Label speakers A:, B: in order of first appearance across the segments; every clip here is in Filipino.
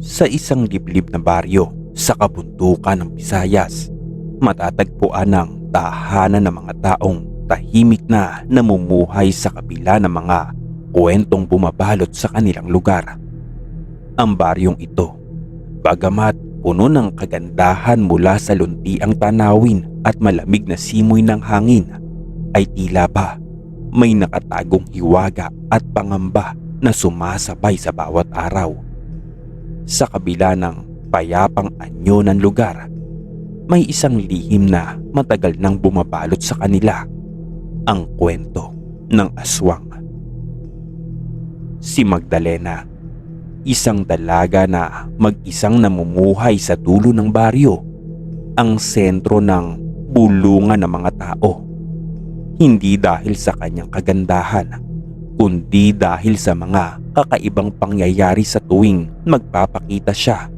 A: Sa isang liblib na baryo sa kabundukan ng Visayas, matatagpuan ang tahanan ng mga taong tahimik na namumuhay sa kabila ng mga kwentong bumabalot sa kanilang lugar. Ang baryong ito, bagamat puno ng kagandahan mula sa luntiang tanawin at malamig na simoy ng hangin, ay tila ba may nakatagong hiwaga at pangamba na sumasabay sa bawat araw. Sa kabila ng payapang anyo ng lugar, may isang lihim na matagal nang bumabalot sa kanila ang kwento ng aswang. Si Magdalena, isang dalaga na mag-isang namumuhay sa dulo ng baryo, ang sentro ng bulungan ng mga tao. Hindi dahil sa kanyang kagandahan, kundi dahil sa mga kakaibang pangyayari sa tuwing magpapakita siya.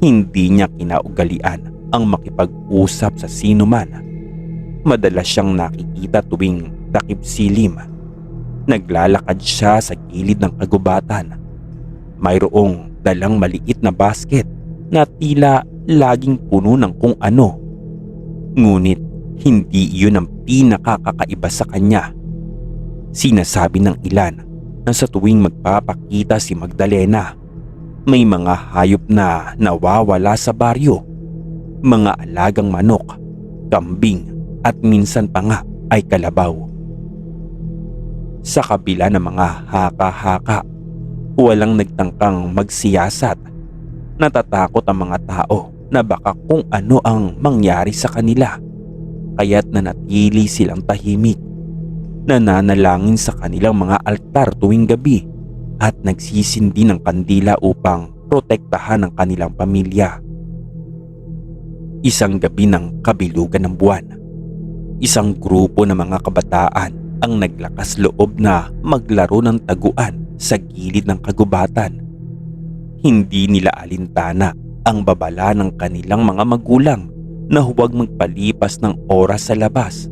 A: Hindi niya kinaugalian ang makipag-usap sa sino man. Madalas siyang nakikita tuwing takip silim. Naglalakad siya sa gilid ng kagubatan. Mayroong dalang maliit na basket na tila laging puno ng kung ano. Ngunit hindi iyon ang pinakakakaiba sa kanya. Sinasabi ng ilan na sa tuwing magpapakita si Magdalena, may mga hayop na nawawala sa baryo. Mga alagang manok, kambing at minsan pa nga ay kalabaw. Sa kabila ng mga haka-haka, walang nagtangkang magsiyasat. Natatakot ang mga tao na baka kung ano ang mangyari sa kanila. Kaya't nanatili silang tahimik. Nananalangin sa kanilang mga altar tuwing gabi at nagsisindi ng kandila upang protektahan ang kanilang pamilya. Isang gabi ng kabilugan ng buwan, isang grupo ng mga kabataan ang naglakas loob na maglaro ng taguan sa gilid ng kagubatan. Hindi nila alintana ang babala ng kanilang mga magulang na huwag magpalipas ng oras sa labas,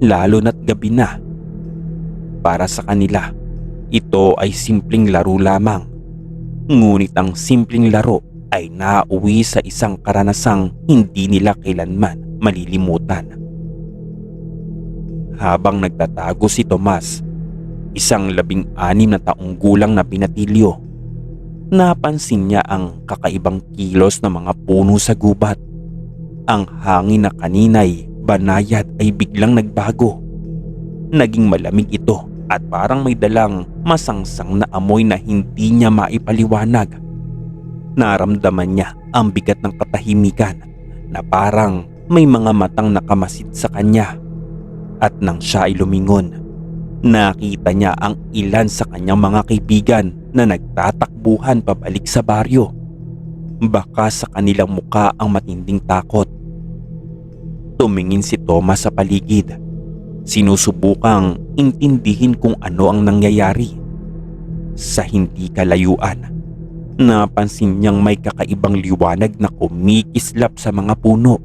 A: lalo na't gabi na. Para sa kanila, ito ay simpleng laro lamang. Ngunit ang simpleng laro ay nauwi sa isang karanasang hindi nila kailanman malilimutan. Habang nagtatago si Tomas, isang labing anim na taong gulang na binatilyo, napansin niya ang kakaibang kilos ng mga puno sa gubat. Ang hangin na kaninay banayad ay biglang nagbago. Naging malamig ito at parang may dalang masangsang na amoy na hindi niya maipaliwanag. Naramdaman niya ang bigat ng katahimikan na parang may mga matang nakamasid sa kanya. At nang siya ay lumingon, nakita niya ang ilan sa kanyang mga kaibigan na nagtatakbuhan pabalik sa baryo. Baka sa kanilang muka ang matinding takot. Tumingin si Thomas sa paligid. Sinusubukang intindihin kung ano ang nangyayari. Sa hindi kalayuan, napansin niyang may kakaibang liwanag na kumikislap sa mga puno.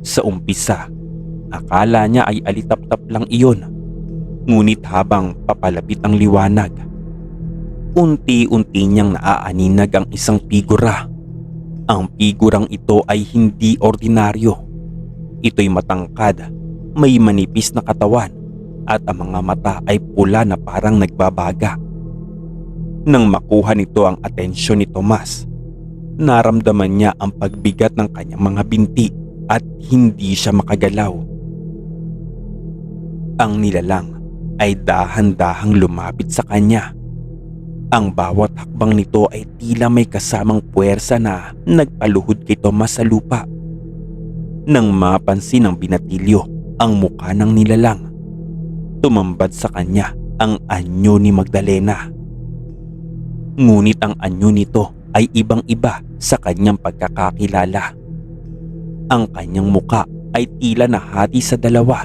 A: Sa umpisa, akala niya ay alitap-tap lang iyon. Ngunit habang papalapit ang liwanag, unti-unti niyang naaaninag ang isang figura. Ang figurang ito ay hindi ordinaryo. Ito'y matangkad, may manipis na katawan at ang mga mata ay pula na parang nagbabaga. Nang makuha nito ang atensyon ni Tomas, naramdaman niya ang pagbigat ng kanyang mga binti at hindi siya makagalaw. Ang nilalang ay dahan-dahang lumapit sa kanya. Ang bawat hakbang nito ay tila may kasamang puwersa na nagpaluhod kay Tomas sa lupa. Nang mapansin ng binatilyo ang mukha ng nilalang, tumambad sa kanya ang anyo ni Magdalena. Ngunit ang anyo nito ay ibang-iba sa kanyang pagkakakilala. Ang kanyang muka ay tila nahati sa dalawa.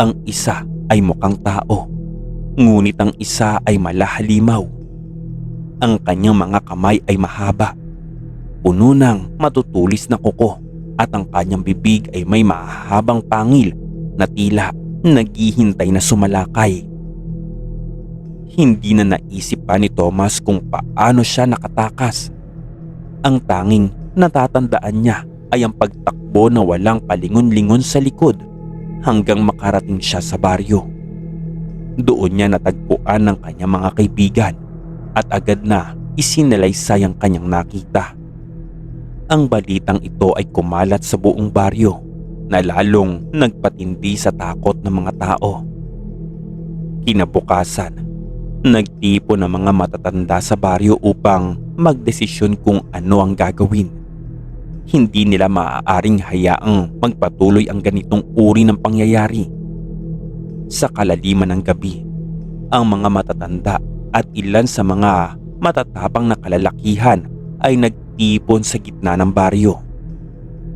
A: Ang isa ay mukhang tao, ngunit ang isa ay malahalimaw. Ang kanyang mga kamay ay mahaba, puno ng matutulis na kuko at ang kanyang bibig ay may mahabang pangil na tila naghihintay na sumalakay. Hindi na naisip pa ni Thomas kung paano siya nakatakas. Ang tanging natatandaan niya ay ang pagtakbo na walang palingon-lingon sa likod hanggang makarating siya sa baryo. Doon niya natagpuan ng kanyang mga kaibigan at agad na isinalaysay ang kanyang nakita. Ang balitang ito ay kumalat sa buong baryo na lalong nagpatindi sa takot ng mga tao. Kinabukasan, nagtipo ng mga matatanda sa baryo upang magdesisyon kung ano ang gagawin. Hindi nila maaaring hayaang magpatuloy ang ganitong uri ng pangyayari. Sa kalaliman ng gabi, ang mga matatanda at ilan sa mga matatapang na kalalakihan ay nagtipon sa gitna ng baryo.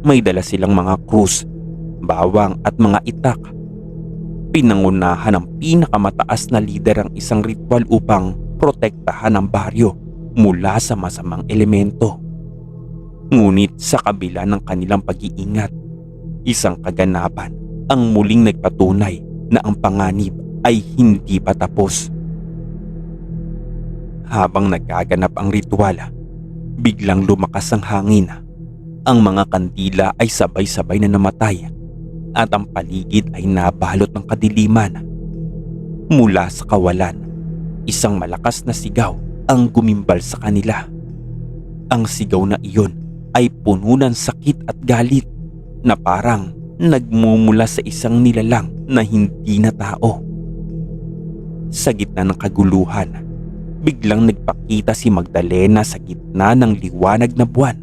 A: May dala silang mga krus, bawang at mga itak. Pinangunahan ng pinakamataas na lider ang isang ritual upang protektahan ang baryo mula sa masamang elemento. Ngunit sa kabila ng kanilang pag-iingat, isang kaganapan ang muling nagpatunay na ang panganib ay hindi pa tapos. Habang nagaganap ang ritual, biglang lumakas ang hangin. Ang mga kandila ay sabay-sabay na namatay at ang paligid ay nabalot ng kadiliman. Mula sa kawalan, isang malakas na sigaw ang gumimbal sa kanila. Ang sigaw na iyon ay puno ng sakit at galit na parang nagmumula sa isang nilalang na hindi na tao. Sa gitna ng kaguluhan, biglang nagpakita si Magdalena sa gitna ng liwanag na buwan.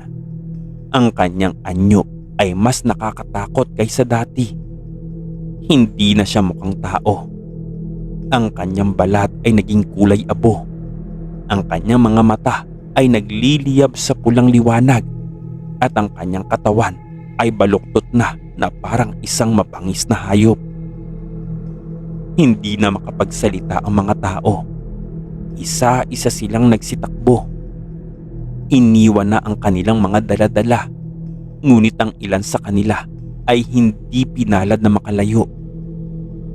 A: Ang kanyang anyo ay mas nakakatakot kaysa dati. Hindi na siya mukhang tao. Ang kanyang balat ay naging kulay abo. Ang kanyang mga mata ay nagliliyab sa pulang liwanag at ang kanyang katawan ay baluktot na na parang isang mapangis na hayop. Hindi na makapagsalita ang mga tao. Isa-isa silang nagsitakbo. Iniwan na ang kanilang mga daladala. Ngunit ang ilan sa kanila ay hindi pinalad na makalayo.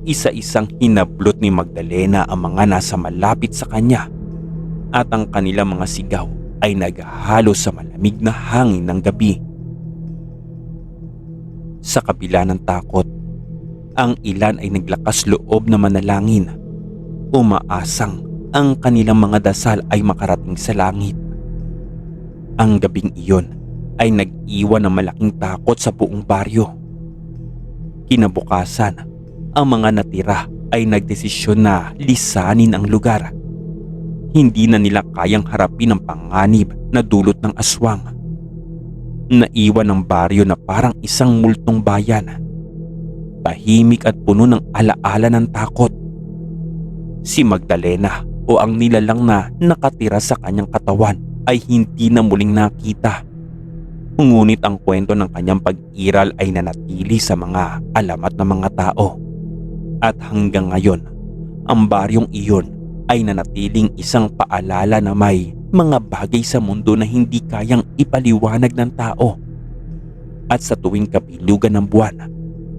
A: Isa-isang hinablot ni Magdalena ang mga nasa malapit sa kanya at ang kanilang mga sigaw ay naghahalo sa malamig na hangin ng gabi. Sa kabila ng takot, ang ilan ay naglakas loob na manalangin. Umaasang ang kanilang mga dasal ay makarating sa langit. Ang gabing iyon ay nag-iwan ng malaking takot sa buong baryo. Kinabukasan, ang mga natira ay nagdesisyon na lisanin ang lugar. Hindi na nila kayang harapin ang panganib na dulot ng aswang. Naiwan ang baryo na parang isang multong bayan. Tahimik at puno ng alaala ng takot. Si Magdalena o ang nilalang na nakatira sa kanyang katawan ay hindi na muling nakita. Ngunit ang kwento ng kanyang pag-iral ay nanatili sa mga alamat ng mga tao. At hanggang ngayon, ang baryong iyon ay nanatiling isang paalala na may mga bagay sa mundo na hindi kayang ipaliwanag ng tao. At sa tuwing kapilugan ng buwan,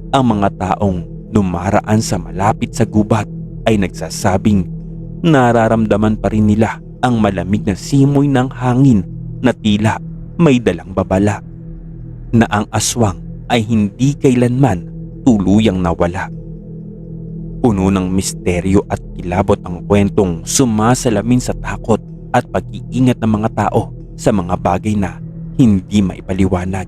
A: ang mga taong dumaraan sa malapit sa gubat ay nagsasabing nararamdaman pa rin nila ang malamig na simoy ng hangin na tila may dalang babala na ang aswang ay hindi kailanman tuluyang nawala. Puno ng misteryo at kilabot ang kwentong sumasalamin sa takot at pag-iingat ng mga tao sa mga bagay na hindi maipaliwanag.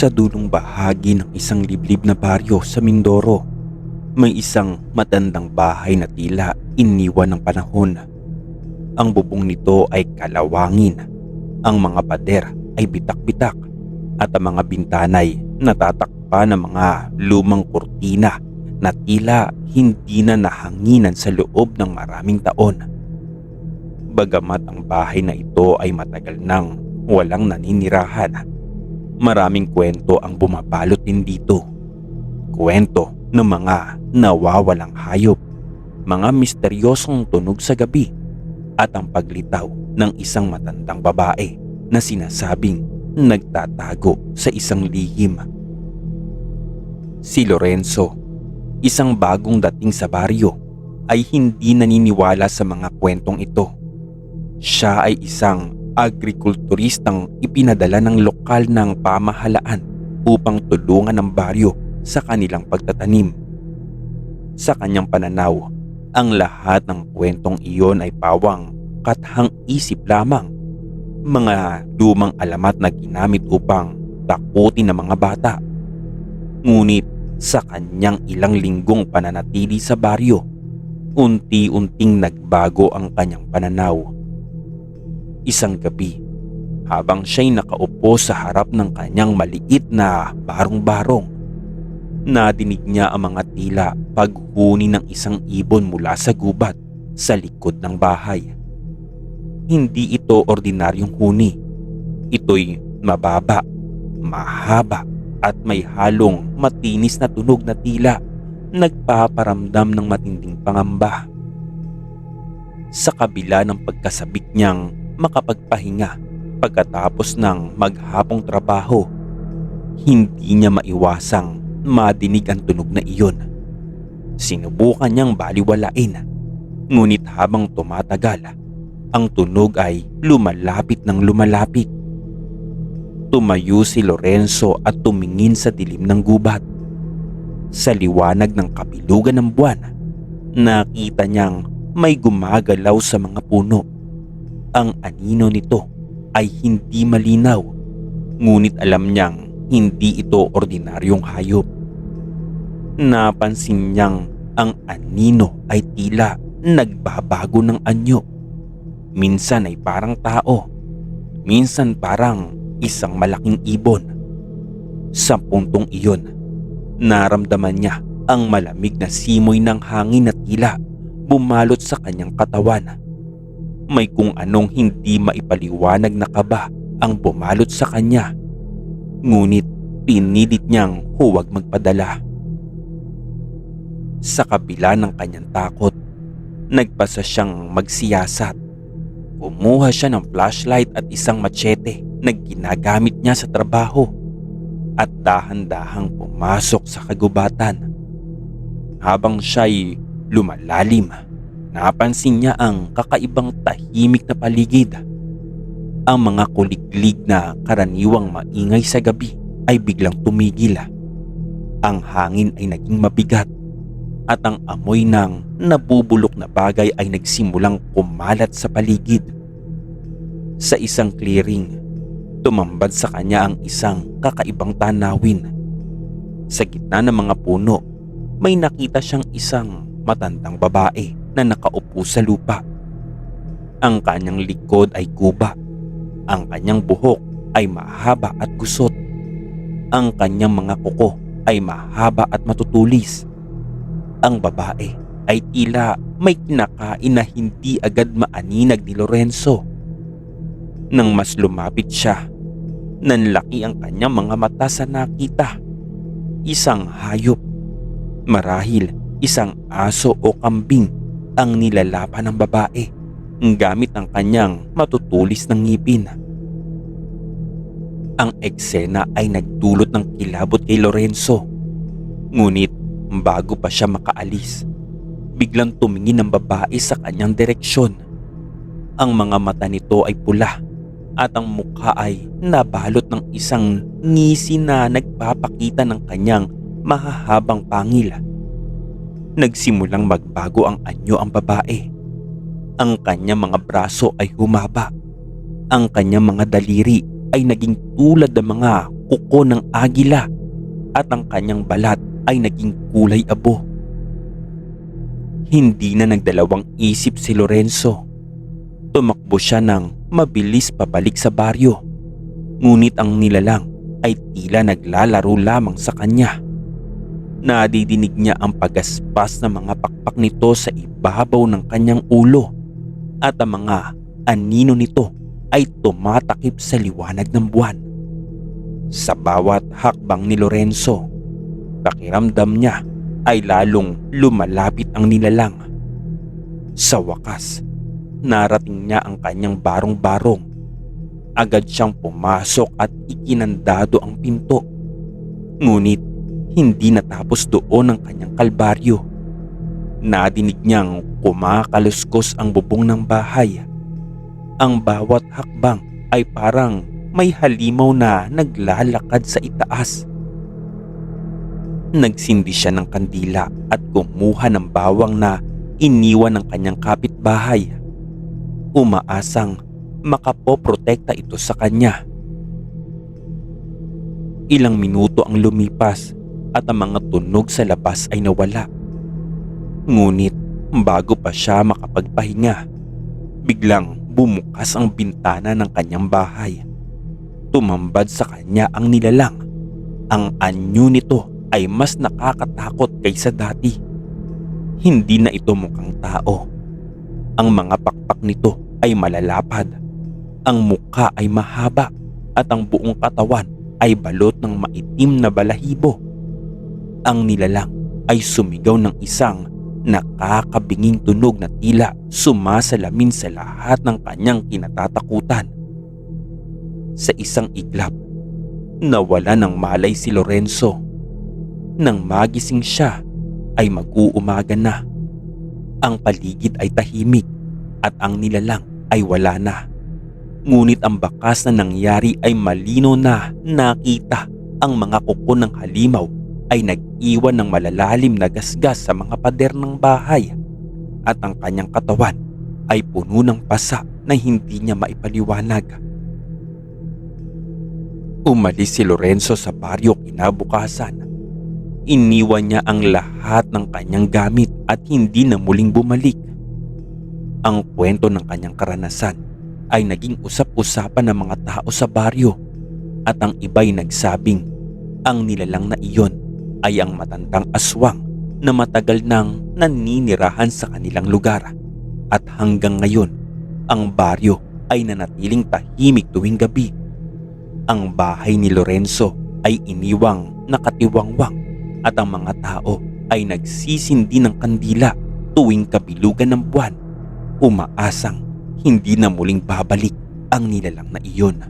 A: Sa dulong bahagi ng isang liblib na baryo sa Mindoro, may isang matandang bahay na tila iniwan ng panahon. Ang bubong nito ay kalawangin, ang mga pader ay bitak-bitak at ang mga bintanay natatakpan ng mga lumang kurtina na tila hindi na nahanginan sa loob ng maraming taon. Bagamat ang bahay na ito ay matagal nang walang naninirahan, maraming kwento ang bumabalot din dito. Kwento ng mga nawawalang hayop, mga misteryosong tunog sa gabi at ang paglitaw ng isang matandang babae na sinasabing nagtatago sa isang lihim. Si Lorenzo, isang bagong dating sa baryo, ay hindi naniniwala sa mga kwentong ito. Siya ay isang agrikulturistang ipinadala ng lokal ng pamahalaan upang tulungan ang baryo sa kanilang pagtatanim. Sa kanyang pananaw, ang lahat ng kwentong iyon ay pawang kathang isip lamang. Mga lumang alamat na ginamit upang takutin ng mga bata. Ngunit sa kanyang ilang linggong pananatili sa baryo, unti-unting nagbago ang kanyang pananaw. Isang gabi, habang siya'y nakaupo sa harap ng kanyang maliit na barong-barong, nadinig niya ang mga tila paghuni ng isang ibon mula sa gubat sa likod ng bahay. Hindi ito ordinaryong huni. Ito'y mababa, mahaba at may halong matinis na tunog na tila nagpaparamdam ng matinding pangamba. Sa kabila ng pagkasabik niyang makapagpahinga pagkatapos ng maghapong trabaho, hindi niya maiwasang madinig ang tunog na iyon. Sinubukan niyang baliwalain, ngunit habang tumatagal, ang tunog ay lumalapit ng lumalapit. Tumayo si Lorenzo at tumingin sa dilim ng gubat. Sa liwanag ng kabilugan ng buwan, nakita niyang may gumagalaw sa mga puno. Ang anino nito ay hindi malinaw, ngunit alam niyang hindi ito ordinaryong hayop. Napansin niyang ang anino ay tila nagbabago ng anyo Minsan ay parang tao. Minsan parang isang malaking ibon. Sa puntong iyon, naramdaman niya ang malamig na simoy ng hangin na tila bumalot sa kanyang katawan. May kung anong hindi maipaliwanag na kaba ang bumalot sa kanya. Ngunit pinilit niyang huwag magpadala. Sa kabila ng kanyang takot, nagpasa siyang magsiyasat Kumuha siya ng flashlight at isang machete na ginagamit niya sa trabaho at dahan-dahang pumasok sa kagubatan. Habang siya'y lumalalim, napansin niya ang kakaibang tahimik na paligid. Ang mga kuliglig na karaniwang maingay sa gabi ay biglang tumigil. Ang hangin ay naging mabigat at ang amoy ng nabubulok na bagay ay nagsimulang kumalat sa paligid. Sa isang clearing, tumambad sa kanya ang isang kakaibang tanawin. Sa gitna ng mga puno, may nakita siyang isang matandang babae na nakaupo sa lupa. Ang kanyang likod ay kuba. Ang kanyang buhok ay mahaba at gusot. Ang kanyang mga kuko ay mahaba at matutulis ang babae ay tila may kinakain na hindi agad maaninag ni Lorenzo. Nang mas lumapit siya, nanlaki ang kanyang mga mata sa nakita. Isang hayop, marahil isang aso o kambing ang nilalapan ng babae gamit ang kanyang matutulis ng ngipin. Ang eksena ay nagdulot ng kilabot kay Lorenzo. Ngunit Bago pa siya makaalis, biglang tumingin ang babae sa kanyang direksyon. Ang mga mata nito ay pula at ang mukha ay nabalot ng isang ngisi na nagpapakita ng kanyang mahahabang pangil. Nagsimulang magbago ang anyo ang babae. Ang kanyang mga braso ay humaba. Ang kanyang mga daliri ay naging tulad ng mga kuko ng agila at ang kanyang balat ay naging kulay abo. Hindi na nagdalawang isip si Lorenzo. Tumakbo siya ng mabilis pabalik sa baryo. Ngunit ang nilalang ay tila naglalaro lamang sa kanya. Nadidinig niya ang pagaspas ng mga pakpak nito sa ibabaw ng kanyang ulo at ang mga anino nito ay tumatakip sa liwanag ng buwan. Sa bawat hakbang ni Lorenzo, Pakiramdam niya ay lalong lumalapit ang nilalang. Sa wakas, narating niya ang kanyang barong-barong. agad siyang pumasok at ikinandado ang pinto. Ngunit hindi natapos doon ang kanyang kalbaryo. Nadinig niyang kumakaluskos ang bubong ng bahay. Ang bawat hakbang ay parang may halimaw na naglalakad sa itaas. Nagsindi siya ng kandila at kumuha ng bawang na iniwan ng kanyang kapitbahay. Umaasang makapoprotekta ito sa kanya. Ilang minuto ang lumipas at ang mga tunog sa labas ay nawala. Ngunit bago pa siya makapagpahinga, biglang bumukas ang bintana ng kanyang bahay. Tumambad sa kanya ang nilalang. Ang anyo nito ay mas nakakatakot kaysa dati. Hindi na ito mukhang tao. Ang mga pakpak nito ay malalapad. Ang muka ay mahaba at ang buong katawan ay balot ng maitim na balahibo. Ang nilalang ay sumigaw ng isang nakakabinging tunog na tila sumasalamin sa lahat ng kanyang kinatatakutan. Sa isang iglap, nawala ng malay si Lorenzo. Nang magising siya, ay mag-uumaga na. Ang paligid ay tahimik at ang nilalang ay wala na. Ngunit ang bakas na nangyari ay malino na nakita ang mga kuko ng halimaw ay nag-iwan ng malalalim na gasgas sa mga pader ng bahay at ang kanyang katawan ay puno ng pasa na hindi niya maipaliwanag. Umalis si Lorenzo sa baryo kinabukasan. Iniwan niya ang lahat ng kanyang gamit at hindi na muling bumalik. Ang kwento ng kanyang karanasan ay naging usap-usapan ng mga tao sa baryo at ang iba'y nagsabing ang nilalang na iyon ay ang matandang aswang na matagal nang naninirahan sa kanilang lugar at hanggang ngayon ang baryo ay nanatiling tahimik tuwing gabi. Ang bahay ni Lorenzo ay iniwang nakatiwangwang at ang mga tao ay nagsisindi ng kandila tuwing kabilugan ng buwan. Umaasang hindi na muling babalik ang nilalang na iyon.